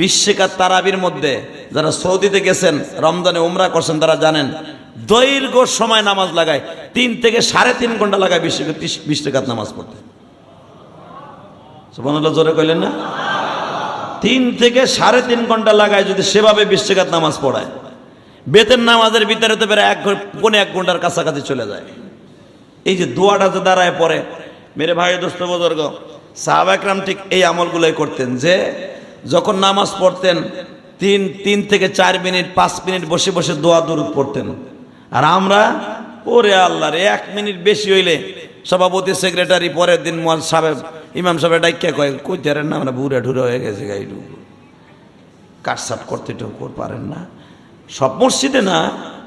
বিশ্বকাত তারাবির মধ্যে যারা সৌদিতে গেছেন, রমজানে উমরা করছেন, তারা জানেন, দৈর্ঘ্য সময় নামাজ লাগায়, তিন থেকে সাড়ে তিন ঘণ্টা লাগায় বিশ্বকাত বিশ্বকাত নামাজ পড়তে। জোরে কইলেন না? তিন থেকে সাড়ে তিন ঘণ্টা লাগায় যদি সেভাবে বিশ্বকাত নামাজ পড়ায়। বেতের নামাজের ভিতরে তো বেড়ে এক পৌনে এক ঘণ্টার কাছাকাছি চলে যায়। এই যে দোয়াটা যে দাঁড়ায় পরে মেরে ভাই দোস্ত বদর্গ সাহাব একরাম ঠিক এই আমলগুলোই করতেন যে যখন নামাজ পড়তেন, তিন তিন থেকে চার মিনিট, পাঁচ মিনিট বসে বসে দোয়া দূরত পড়তেন। আর আমরা, ওরে আল্লাহ রে, এক মিনিট বেশি হইলে সভাপতি, সেক্রেটারি, পরের দিন মোয়াজ সাহেব, ইমাম সাহেব ডাইকা কয় কইতে না, আমরা বুড়া ঢুরে হয়ে গেছে গাইডু কাটসাট করতে টুকু পারেন না। সব মসজিদে না,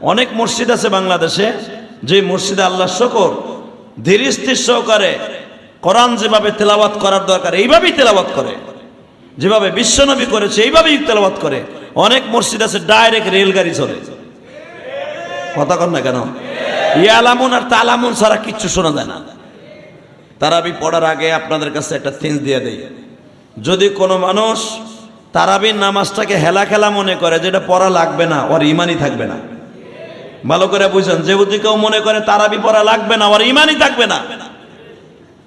অনেক মসজিদ আছে বাংলাদেশে, যে মসজিদে আল্লাহ শকর ধীর স্থির সহকারে কোরআন যেভাবে তেলাওয়াত করার দরকার, এইভাবেই তেলাওয়াত করে। যেভাবে বিশ্বনবী করেছে, এইভাবেই তেলাওয়াত করে। অনেক মসজিদ আছে ডাইরেক্ট রেলগাড়ি চলে। কথা কর না কেন? ইয়ালামুন আর তালামুন ছাড়া কিচ্ছু শোনা যায় না। তারাবি পড়ার আগে আপনাদের কাছে একটা থিংস দিয়ে দেই। যদি কোনো মানুষ তারাবির নামাজটাকে হেলা খেলা মনে করে, যেটা পড়া লাগবে না, ওর ইমানই থাকবে না। ভালো করে বুঝছেন যে যদি কেউ মনে করে তারাবি পড়া লাগবে না, ওর ইমানই থাকবে না।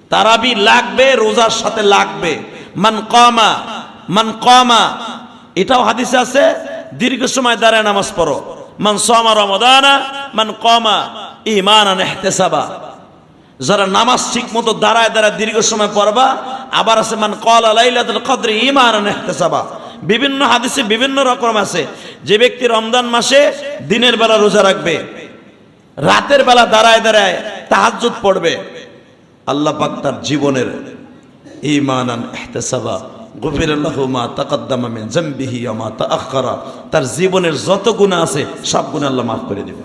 তারাবি লাগবে, রোজার সাথে লাগবে। মান কমা মান কমা, এটাও হাদিসে আছে, দীর্ঘ সময় দাঁড়ায় নামাজ পড়ো। মান সমা রমদানা, মান কমা ইমানান ইহতিসাবা। যারা নামাজ ঠিক মতো দাঁড়ায় দাঁড়ায় দীর্ঘ সময় পড়বা, আবার আছে মান কল লাইলাতুল কদরি ইমানান ইহতিসাবা। বিভিন্ন হাদিসে বিভিন্ন রকম আছে, যে ব্যক্তি রমজান মাসে দিনের বেলা রোজা রাখবে, রাতের বেলা দাঁড়ায় দাঁড়ায় তাহাজ্জুদ পড়বে। আল্লাহ পাক তার জীবনের ঈমানান ইহতিসাবা গফির লাহু মা তাকাদ্দামা মিন জামবিহি ওয়া মা তাআখারা তার জীবনের যত গুনাহ আছে, সব গুনাহ আল্লাহ মাফ করে দিবে।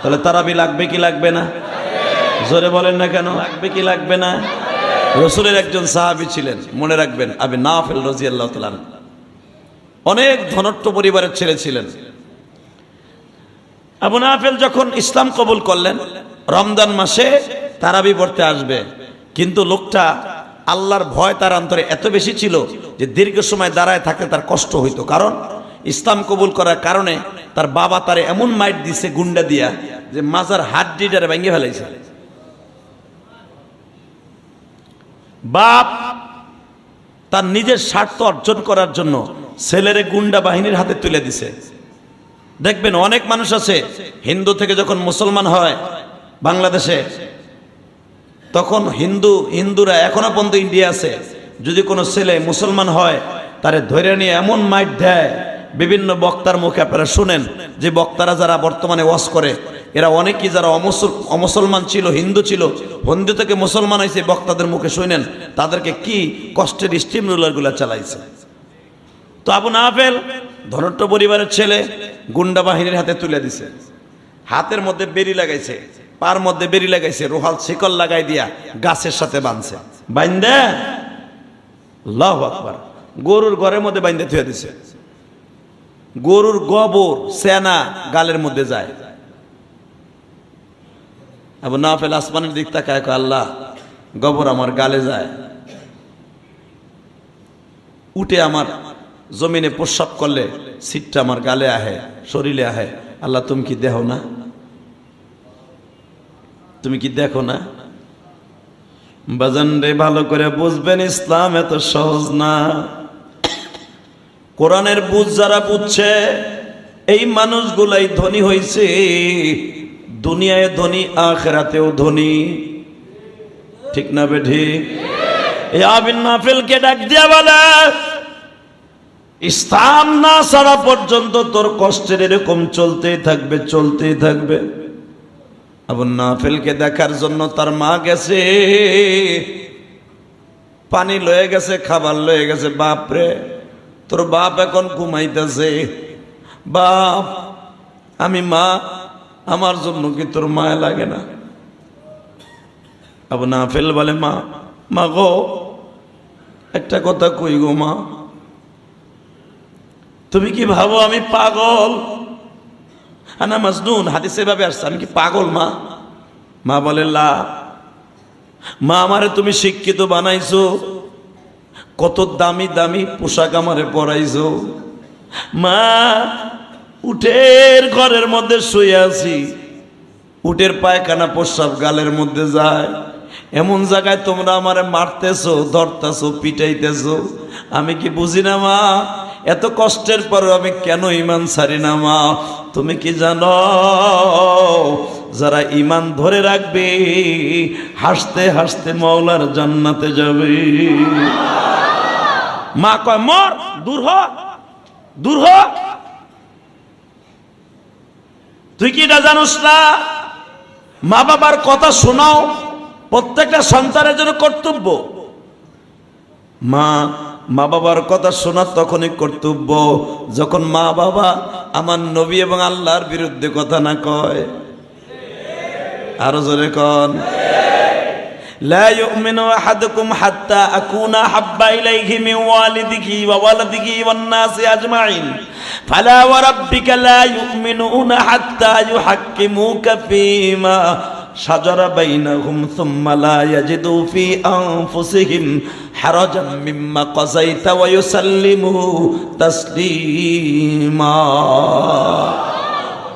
তাহলে তারাবি লাগবে কি লাগবে না? জোরে বলেন না কেন? লাগবে কি লাগবে না? রসুলের একজন সাহাবী ছিলেন, মনে রাখবেন, আবি নাফেল রাদিয়াল্লাহু তাআলা আনহু। অনেক ধনট্ট পরিবারের ছেলে ছিলেন। আবু নাফেল যখন ইসলাম কবুল করলেন, রমজান মাসে তারাবি পড়তে আসবে, কিন্তু লোকটা আল্লাহর ভয় তার অন্তরে এত বেশি ছিল যে দীর্ঘ সময় দাঁড়ায় থাকতে তার কষ্ট হইতো। কারণ ইসলাম কবুল করার কারণে তার বাবা তারে এমন মাইট দিছে গুন্ডা দিয়া যে মাজার হাড্ডিটারে ভেঙে ফেলাইছে। বাপ তার নিজের স্বার্থ অর্জন করার জন্য ছেলেরে গুন্ডা বাহিনীর হাতে তুলে দিছে। দেখবেন অনেক মানুষ আছে, হিন্দু থেকে যখন মুসলমান হয়, বাংলাদেশে তখন হিন্দু, হিন্দুরা এখনও পর্যন্ত ইন্ডিয়া আছে। যদি কোনো ছেলে মুসলমান হয়, তারে ধরে নিয়ে এমন মাইট দেয়, বিভিন্ন বক্তার মুখে আপনারা শুনেন যে বক্তারা যারা বর্তমানে ওয়াজ করে, এরা অনেকেই যারা অমুসল, অমুসলমান ছিল, হিন্দু ছিল, হিন্দু থেকে মুসলমান হয়েছে, বক্তাদের মুখে শুনেন, তাদেরকে কি কষ্টের স্টিম রুলারগুলো চালাইছে। তো আবু নাফেল, ধনট্ট পরিবারের ছেলে, গুন্ডা বাহিনীর হাতে তুলে দিছে। হাতের মধ্যে বেরি লাগাইছে। পার মধ্যে বেরি লাগাইছে রোহাল শিকল লাগাই দিয়া গাছের সাথে বাঁধছে। বাইন্দে? লাভ আকবার। গরুর ঘরের মধ্যে বাইন্দে থুয়ে দিছে। গরুর গোবর সেনা গালের মধ্যে যায়। আবু নাফেল আসমানের দিক তাকায় কয়, আল্লাহ গোবর আমার গালে যায়। উঠে আমার জমিনে প্রস্রাব করলে সিটটা আমার গালে আহে শরীরে আহে। আল্লাহ তুমি কি দেহ না? তুমি কি দেখো না? বাজান রে, ভালো করে বুঝবেন, ইসলাম এত সহজ না। কোরআনের বুঝ যারা বুঝছে, এই মানুষগুলাই ধনী হয়েছে দুনিয়ায় ধনী, আখেরাতেও ধনী। ঠিক না বে ঠিক এই আবিন নাফেলকে ডাক দিয়া বলে, ইসলাম না সারা পর্যন্ত তোর কষ্টের এরকম চলতেই থাকবে চলতেই থাকবে। আবু নাফেলকে দেখার জন্য তার মা গেছে। পানি লয়ে গেছে, খাবার লয়ে গেছে, বাপ রে, তোর বাপ এখন ঘুমাইতেছে। বাপ, আমি মা, আমার জন্য কি তোর মায়া লাগে না? আবু নাফেল বলে, মা মা গো, একটা কথা কই গো মা। তুমি কি ভাবো আমি পাগল? আনা মাজনুন, হাদিসে ভাবে আসছে, আমি কি পাগল, মা? মা বলে, লা। মা, আমারে তুমি শিক্ষিত বানাইছো, কত দামি দামি পোশাক আমারে পরাইছো। মা, উঠের ঘরের মধ্যে শুয়ে আছি উটের পায়খানা প্রস্রাব গালের মধ্যে যায়। এমন জায়গায় তোমরা আমারে মারতেছো, ধরতেছো, পিটাইতেছো। আমি কি বুঝি না, মা? এত কষ্টের পরও আমি কেন ইমান ছাড়ি না, মা? তুমি কি জানো? যারা ইমান ধরে রাখবে, হাসতে হাসতে মৌলার জান্নাতে যাবে। মা কয়, মর, দূর হ, দূর তুই কি এটা জানোস না? মা বাবার কথা শোনাও, প্রত্যেকটা সন্তানের জন্য কর্তব্য। মা মা বাবার কথা শোনা তখনই কর্তব্য যখন মা বাবা আমার নবী এবং আল্লাহর বিরুদ্ধে কথা না কয় আরো জোরে কন لا يؤمن أحدكم حتى أكون أحب إليه من والده وولده والناس أجمعين فلا وربك لا يؤمنون حتى يحكموك فيما شجر بينهم ثم لا يجدوا في أنفسهم হারাজাম মিম্মা কজাইতা ওয়া ইউসাল্লিমু তাসলিমা।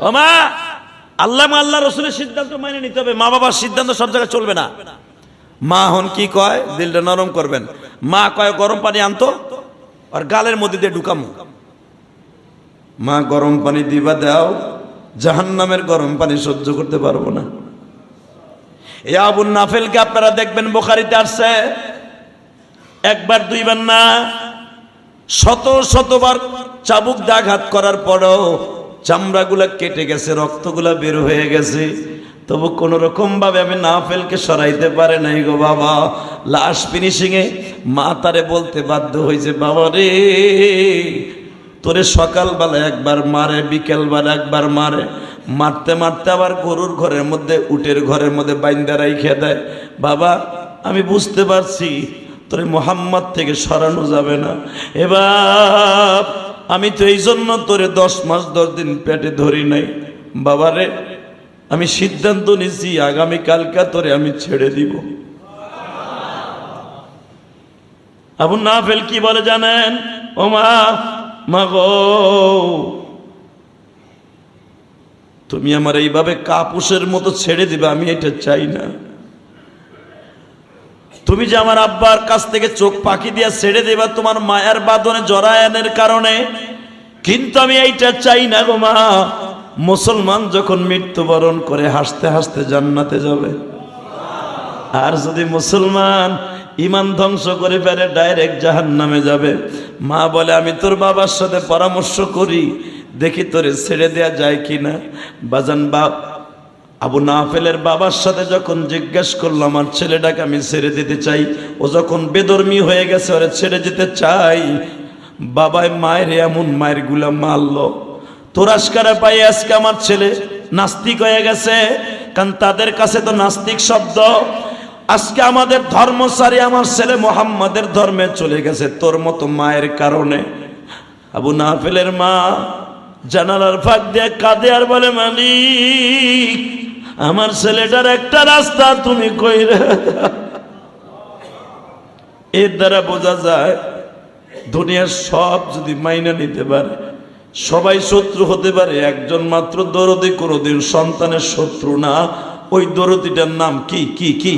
ওমা আল্লাহ মা আল্লাহ রাসূলের সিদ্ধান্ত মেনে নিতে হবে। মা বাবার সিদ্ধান্ত সব জায়গায় চলবে না। মা হন কি কয়? দিলটা নরম করবেন। মা কয় গরম পানি আনতো আর গালের মধ্যে দিয়ে ঢুকামু। মা গরম পানি দিবা দাও। জাহান্নামের গরম পানি সহ্য করতে পারব না। এ আবুল নাফেলকে আপনারা দেখবেন বোখারিতে আসছে। একবার, দুইবার না, শত, শতবার চাবুক দাঘাত করার পরও চামড়াগুলা কেটে গেছে, রক্তগুলা বের হয়ে গেছে। তবু কোন রকম ভাবে আমি না ফেলকে সরাইতে পারে নাই গো বাবা। লাশ ফিনিশিং এ মা তারে বলতে বাধ্য হয়েছে, বাবা রে, তোরে সকালবেলা একবার মারে, বিকেলবেলা একবার মারে। মারতে মারতে আবার গরুর ঘরের মধ্যে, উটের ঘরের মধ্যে বাইন্দা রাইখে দেয়। বাবা, আমি বুঝতে পারছি তোরে মোহাম্মদ থেকে সরানো যাবে না। এবার আমি তো এই জন্য তোরে দশ মাস, দশ দিন পেটে ধরি নাই। বাবারে, আমি সিদ্ধান্ত নিছি আগামী কালকা তোরে আমি ছেড়ে দিব। আবু নাফেল কি বলে জানেন? ও মা মা গো তুমি আমার এইভাবে কাপুসের মতো ছেড়ে দিবে, আমি এটা চাই না। তুমি যে আমার আব্বার কাছ থেকে চোখ পাখি দিয়া ছেড়ে দেবা, তোমার মায়ার বাদনে জরায়নের কারণে। কিন্তু আমি এইটা চাই না গো মা। মুসলমান যখন মৃত্যুবরণ করে, হাসতে হাসতে জান্নাতে যাবে। আর যদি মুসলমান ইমান ধ্বংস করে ফেলে, ডাইরেক্ট জাহান নামে যাবে। মা বলে, আমি তোর বাবার সাথে পরামর্শ করি, দেখি তোরে ছেড়ে দেয়া যায় কি না বাজান, বাপ আবু নাফেলের বাবার সাথে যখন জিজ্ঞেস করল, আমার ছেলেটাকে আমি ছেড়ে দিতে চাই? ও যখন বেদর্মী হয়ে গেছে, ওরে ছেড়ে যেতে চাই। বাবাই মায়ের এমন মায়েরগুলা মারলো। তোরাস্কারা পাই আজকে আমার ছেলে নাস্তিক হয়ে গেছে, কারণ তাদের কাছে তো নাস্তিক শব্দ। আজকে আমাদের ধর্মসারী আমার ছেলে মোহাম্মদের ধর্মে চলে গেছে, তোর মতো মায়ের কারণে। আবু নাফেলের মা জানালার ফাঁক দিয়ে কাঁদে আর বলে, মালিক আমার ছেলেটার একটা রাস্তা তুমি কইরে। এর দ্বারা বোঝা যায়, দুনিয়ার সব যদি মাইনা নিতে পারে, সবাই শত্রু হতে পারে, একজন মাত্র দরদি কোনোদিন সন্তানের শত্রু না ওই দরদিটার নাম কি কি কি